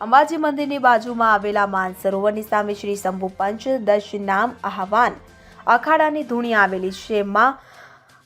અંબાજી મંદિરની બાજુમાં આવેલા માનસરોવરની સામે શ્રી શંભુ પંચ દશ નામ આહવાન અખાડાની ધૂણી આવેલી છે. માં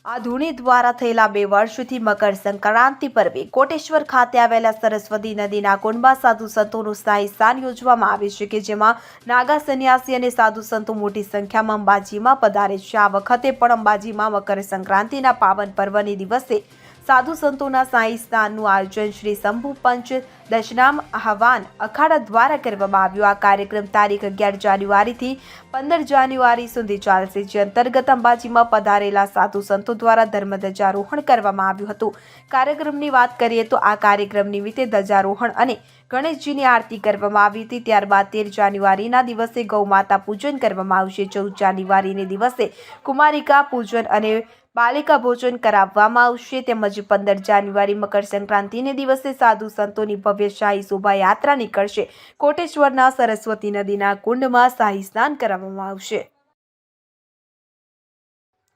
આ ધૂણી દ્વારા થયેલા બે વર્ષથી મકર સંક્રાંતિ પર્વે કોટેશ્વર ખાતે આવેલા સરસ્વતી નદીના કુંડમાં સાધુ સંતોનું સ્થાયી સ્થાન યોજવામાં આવે છે કે જેમાં નાગા સંન્યાસી અને સાધુ સંતો મોટી સંખ્યામાં અંબાજીમાં પધારે છે. આ વખતે પણ અંબાજીમાં મકર સંક્રાંતિના પાવન પર્વની દિવસે સાધુ સંતોના સાંઈ સ્નાનનું આયોજન શ્રી શંભુ પંચ દશનામ આહવાન અખાડા દ્વારા કરવામાં આવ્યું. આ કાર્યક્રમ તારીખ અગિયાર જાન્યુઆરીથી પંદર જાન્યુઆરી સુધી ચાલશે, જે અંતર્ગત અંબાજીમાં પધારેલા સાધુ સંતો દ્વારા ધર્મ ધ્વજારોહણ કરવામાં આવ્યું હતું. કાર્યક્રમની વાત કરીએ તો આ કાર્યક્રમ નિમિત્તે ધ્વજારોહણ અને ગણેશજીની આરતી કરવામાં આવી હતી. ત્યારબાદ તેર જાન્યુઆરીના દિવસે ગૌમાતા પૂજન કરવામાં આવશે. ચૌદ જાન્યુઆરીને દિવસે કુમારિકા પૂજન અને બાલિકા ભોજન કરાવવામાં આવશે તેમજ પંદર જાન્યુઆરી મકર સંક્રાંતિને દિવસે સાધુ સંતોની ભવ્ય શાહી શોભાયાત્રા નીકળશે. કોટેશ્વરના સરસ્વતી નદીના કુંડમાં શાહી સ્નાન કરાવવામાં આવશે.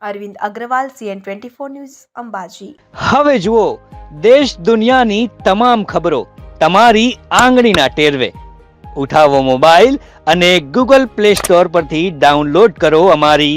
Arvind Agrawal CN twenty four news, Ambaji. હવે જુઓ, દેશ દુનિયાની તમામ ખબરો તમારી આંગળીના ટેરવે. ઉઠાવો મોબાઈલ અને ગૂગલ પ્લે સ્ટોર પરથી ડાઉનલોડ કરો અમારી